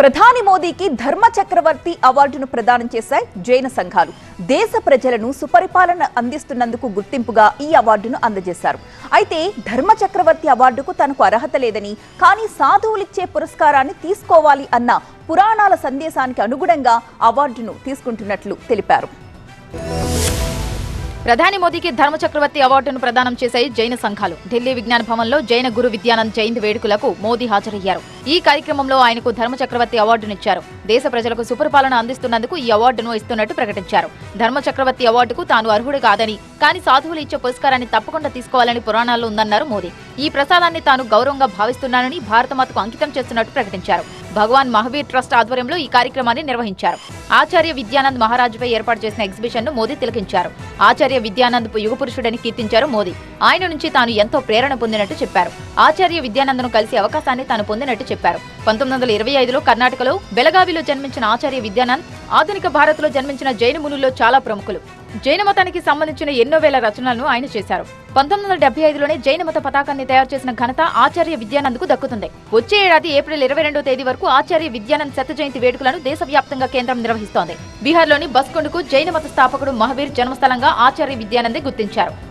ప్రధాని మోదీకి ధర్మ చక్రవర్తి అవార్డును ప్రదానం చేశాయి జైన సంఘాలు. దేశ ప్రజలను సుపరిపాలన అందిస్తున్నందుకు గుర్తింపుగా ఈ అవార్డును అందజేశారు. అయితే ధర్మ చక్రవర్తి అవార్డుకు తనకు అర్హత లేదని కానీ సాధువులిచ్చే పురస్కారాన్ని తీసుకోవాలి అన్న పురాణాల సందేశానికి అనుగుణంగా అవార్డును తీసుకుంటున్నట్లు తెలిపారు. ప్రధాని మోదీకి ధర్మ చక్రవర్తి అవార్డును ప్రదానం చేశాయి జైన సంఘాలు. ఢిల్లీ విజ్ఞాన భవన్లో జైన గురు విద్యానంద్ జయంతి వేడుకలకు మోదీ హాజరయ్యారు. ఈ కార్యక్రమంలో ఆయనకు ధర్మ చక్రవర్తి అవార్డునిచ్చారు. దేశ ప్రజలకు సుపరిపాలన అందిస్తున్నందుకు ఈ అవార్డును ఇస్తున్నట్టు ప్రకటించారు. ధర్మ చక్రవర్తి అవార్డుకు తాను అర్హుడు కాదని కానీ సాధువులు ఇచ్చే పురస్కారాన్ని తప్పకుండా తీసుకోవాలని పురాణాల్లో ఉందన్నారు మోదీ. ఈ ప్రసాదాన్ని తాను గౌరవంగా భావిస్తున్నానని భారతమాతకు అంకితం చేస్తున్నట్టు ప్రకటించారు. భగవాన్ మహావీర్ ట్రస్ట్ ఆధ్వర్యంలో ఈ కార్యక్రమాన్ని నిర్వహించారు. ఆచార్య విద్యానంద్ మహారాజుపై ఏర్పాటు చేసిన ఎగ్జిబిషన్ను మోదీ తిలకించారు. ఆచార్య విద్యానంద్ యుగ పురుషుడని కీర్తించారు మోదీ. ఆయన నుంచి తాను ఎంతో ప్రేరణ పొందినట్టు చెప్పారు. ఆచార్య విద్యానందను కలిసి అవకాశాన్ని తాను పొందినట్టు చెప్పారు. పంతొమ్మిది వందల ఇరవై ఐదులో కర్ణాటకలో బెలగావిలో జన్మించిన ఆచార్య విద్యానంద్ ఆధునిక భారత్లో జన్మించిన జైన మునుల్లో చాలా ప్రముఖులు. జైన మతానికి సంబంధించిన ఎన్నో వేల రచనలను ఆయన చేశారు. పంతొమ్మిది వందల డెబ్బై ఐదులోనే జైన మత పతాకాన్ని తయారు చేసిన ఘనత ఆచార్య విద్యానంద్కు దక్కుతుంది. వచ్చే ఏడాది ఏప్రిల్ ఇరవై రెండో తేదీ వరకు ఆచార్య విద్యానంద్ శత జయంతి వేడుకలను దేశవ్యాప్తంగా కేంద్రం నిర్వహిస్తోంది. బీహార్లోని బస్కొండకు జైన మత స్థాపకుడు మహావీర్ జన్మస్థలంగా ఆచార్య విద్యానందే గుర్తించారు.